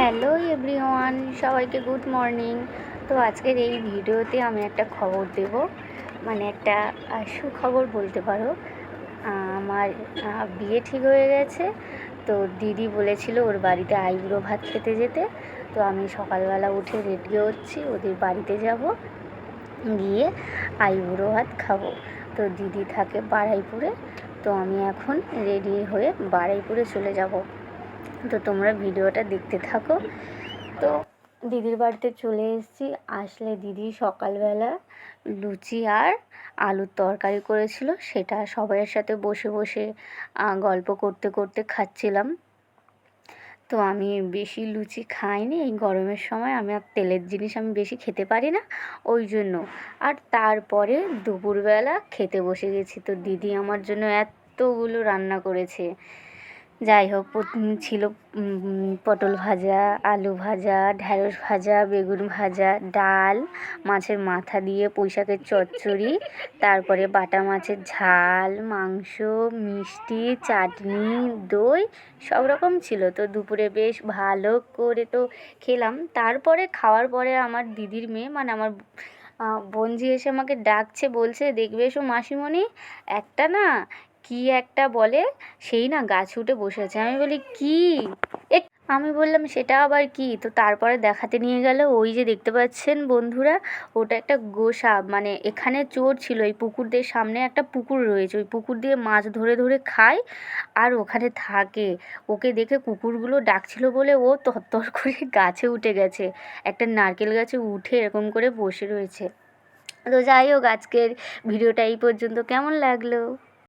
Hello everyone, সবাইকে good morning. তো আজকের এই ভিডিওতে আমি একটা খবর দেব। মানে একটা সুখবর বলতে পারো। আমার বিয়ে ঠিক হয়ে গেছে। তো দিদি বলেছিল ওর বাড়িতে আইবুড়ো ভাত খেতে যেতে। তো আমি সকালবেলা উঠে রেডি হচ্ছি, ওদের বাড়িতে যাব। গিয়ে আইবুড়ো ভাত খাব। তো দিদি থাকে বাড়াইপুরে তো আমি এখন রেডি হয়ে বাড়াইপুরে চলে যাব। তো তোমরা ভিডিওটা দেখতে থাকো। তো দিদির বাড়িতে চলে এসেছি। আসলে দিদি সকালবেলা লুচি আর আলুর তরকারি করেছিল। সেটা সবাইয়ের সাথে বসে বসে গল্প করতে করতে খাচ্ছিলাম। তো আমি বেশি লুচি খাইনি। এই গরমের সময় আমি আর তেলের জিনিস আমি বেশি খেতে পারি না। ওই জন্য। আর তারপরে দুপুরবেলা খেতে বসে গেছি। তো দিদি আমার জন্য এতগুলো রান্না করেছে। যাই হোক ছিল পটল ভাজা, আলু ভাজা, ঢ্যাঁড়স ভাজা, বেগুন ভাজা, ডাল, মাছের মাথা দিয়ে পুঁই শাকের চচ্চড়ি, তারপরে বাটা মাছের ঝাল, মাংস, মিষ্টি, চাটনি, দই, সব রকম ছিল। তো দুপুরে বেশ ভালো করে তো খেলাম। তারপরে খাওয়ার পরে আমার দিদির মেয়ে মানে আমার বোনঝি এসে আমাকে ডাকছে, বলছে, দেখবে এসো মাসিমণি, একটা না কি একটা বলে? সেই না গাছ উঠে বসে আছে আমি বলি, কি? এ, আমি বললাম, সেটা আবার কি? তো তারপরে দেখাতে নিয়ে গেল, ওই যে দেখতে পাচ্ছেন বন্ধুরা, ওটা একটা গোসাপ। মানে এখানে চোর ছিল, এই পুকুরদের সামনে একটা পুকুর রয়েছে। ওই পুকুর দিয়ে মাছ ধরে ধরে খায় আর ওখানে থাকে। ওকে দেখে কুকুরগুলো ডাকছিল বলে ও তরতর করে গাছে উঠে গেছে। একটা নারকেল গাছে উঠে এরকম করে বসে রয়েছে। তো যাই হোক, আজকের ভিডিওটা এই পর্যন্ত। কেমন লাগল?